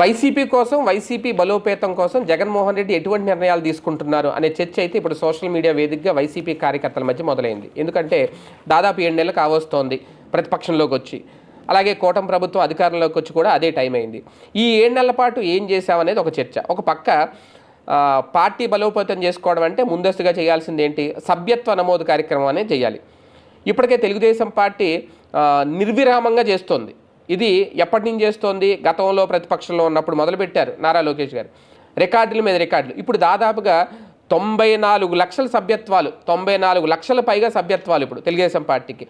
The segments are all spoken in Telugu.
వైసీపీ కోసం వైసీపీ బలోపేతం కోసం జగన్మోహన్ రెడ్డి ఎటువంటి నిర్ణయాలు తీసుకుంటున్నారు అనే చర్చ అయితే ఇప్పుడు సోషల్ మీడియా వేదికగా వైసీపీ కార్యకర్తల మధ్య మొదలైంది. ఎందుకంటే దాదాపు ఏడు నెలలు కావస్తోంది ప్రతిపక్షంలోకి వచ్చి. అలాగే కూటమి ప్రభుత్వం అధికారంలోకి వచ్చి కూడా అదే టైం అయింది. ఈ ఏడు నెలల పాటు ఏం చేశామనేది ఒక చర్చ. ఒక పక్క పార్టీ బలోపేతం చేసుకోవడం అంటే ముందస్తుగా చేయాల్సింది ఏంటి? సభ్యత్వ నమోదు కార్యక్రమం అనేది చేయాలి. ఇప్పటికే తెలుగుదేశం పార్టీ నిర్విరామంగా చేస్తోంది. ఇది ఎప్పటి నుంచి చేస్తోంది? గతంలో ప్రతిపక్షంలో ఉన్నప్పుడు మొదలుపెట్టారు నారా లోకేష్ గారు. రికార్డుల మీద రికార్డులు. ఇప్పుడు దాదాపుగా తొంభై నాలుగు లక్షల సభ్యత్వాలు తొంభై నాలుగు లక్షల పైగా సభ్యత్వాలు ఇప్పుడు తెలుగుదేశం పార్టీకి.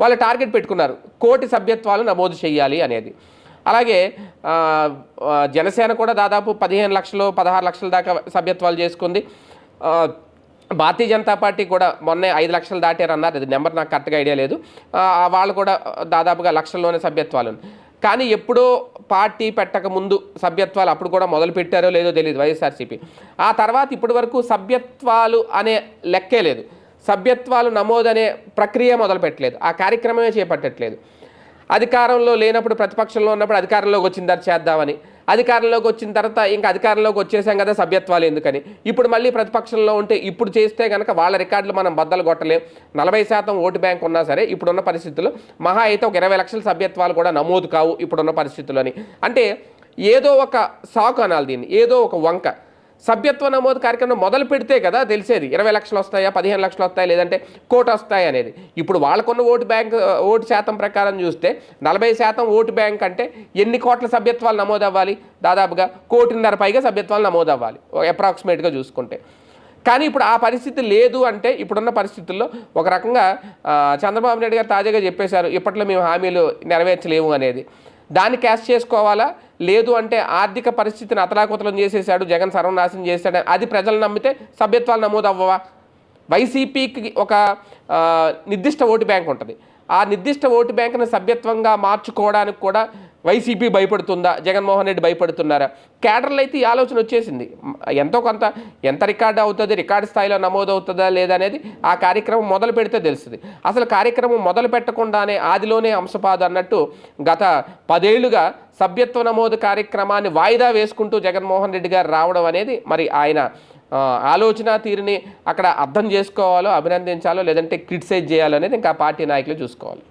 వాళ్ళు టార్గెట్ పెట్టుకున్నారు. కోటి సభ్యత్వాలు నమోదు చేయాలి అనేది. అలాగే జనసేన కూడా దాదాపు పదిహేను లక్షలు పదహారు లక్షల దాకా సభ్యత్వాలు చేసుకుంది. భారతీయ జనతా పార్టీ కూడా మొన్నే ఐదు లక్షలు దాటారన్నారు. అది నెంబర్ నాకు కరెక్ట్గా ఐడియా లేదు. వాళ్ళు కూడా దాదాపుగా లక్షల్లోనే సభ్యత్వాలు. కానీ ఎప్పుడో పార్టీ పెట్టక ముందు సభ్యత్వాలు అప్పుడు కూడా మొదలు పెట్టారో లేదో తెలియదు వైఎస్ఆర్సీపీ. ఆ తర్వాత ఇప్పటి వరకు సభ్యత్వాలు అనే లెక్కే లేదు. సభ్యత్వాలు నమోదనే ప్రక్రియ మొదలు పెట్టలేదు. ఆ కార్యక్రమమే చేపట్టట్లేదు. అధికారంలో లేనప్పుడు ప్రతిపక్షంలో ఉన్నప్పుడు అధికారంలోకి వచ్చిందని చేద్దామని అధికారంలోకి వచ్చిన తర్వాత ఇంకా అధికారంలోకి వచ్చేసాం కదా సభ్యత్వాలు ఎందుకని? ఇప్పుడు మళ్ళీ ప్రతిపక్షంలో ఉంటే ఇప్పుడు చేస్తే కనుక వాళ్ళ రికార్డులు మనం బద్దలు కొట్టలేం. నలభై శాతం ఓటు బ్యాంక్ ఉన్నా సరే ఇప్పుడున్న పరిస్థితుల్లో మహా అయితే ఒక ఇరవై లక్షల సభ్యత్వాలు కూడా నమోదు కావు ఇప్పుడున్న పరిస్థితుల్లోని అంటే ఏదో ఒక సాకు అనాలి దీన్ని. ఏదో ఒక వంక. సభ్యత్వ నమోదు కార్యక్రమం మొదలు పెడితే కదా తెలిసేది. ఇరవై లక్షలు వస్తాయా పదిహేను లక్షలు వస్తాయా లేదంటే కోట వస్తాయి అనేది. ఇప్పుడు వాళ్ళకున్న ఓటు బ్యాంక్ ఓటు శాతం ప్రకారం చూస్తే నలభై శాతం ఓటు బ్యాంక్ అంటే ఎన్ని కోట్ల సభ్యత్వాలు నమోదు అవ్వాలి దాదాపుగా కోటిన్నర పైగా సభ్యత్వాలు నమోదు అవ్వాలి అప్రాక్సిమేట్గా చూసుకుంటే. కానీ ఇప్పుడు ఆ పరిస్థితి లేదు అంటే ఇప్పుడున్న పరిస్థితుల్లో ఒక రకంగా చంద్రబాబు నాయుడు గారు తాజాగా చెప్పేశారు ఇప్పట్లో మేము హామీలు నెరవేర్చలేము అనేది. దాన్ని క్యాష్ చేసుకోవాలా? లేదు అంటే ఆర్థిక పరిస్థితిని అతలాకుతలం చేసేసాడు జగన్ సర్వనాశనం చేశాడు. అది ప్రజలు నమ్మితే సభ్యత్వాలు నమోదు అవ్వవా వైసీపీకి ఒక నిర్దిష్ట ఓటు బ్యాంక్ ఉంటుంది. ఆ నిర్దిష్ట ఓటు బ్యాంకును సభ్యత్వంగా మార్చుకోవడానికి కూడా వైసీపీ భయపడుతుందా? జగన్మోహన్ రెడ్డి భయపడుతున్నారా? కేడర్లు అయితే ఈ ఆలోచన వచ్చేసింది. ఎంతో కొంత ఎంత రికార్డు అవుతుంది రికార్డు స్థాయిలో నమోదు అవుతుందా లేదా అనేది ఆ కార్యక్రమం మొదలు పెడితే తెలుస్తుంది. అసలు కార్యక్రమం మొదలు పెట్టకుండానే ఆదిలోనే అంశపాదు అన్నట్టు గత పదేళ్ళుగా సభ్యత్వ నమోదు కార్యక్రమాన్ని వాయిదా వేసుకుంటూ జగన్మోహన్ రెడ్డి గారు రావడం అనేది మరి ఆయన ఆలోచన తీరుని అక్కడ అర్థం చేసుకోవాలో అభినందించాలో లేదంటే క్రిటిసైజ్ చేయాలో అనేది ఇంకా పార్టీ నాయకులు చూసుకోవాలి.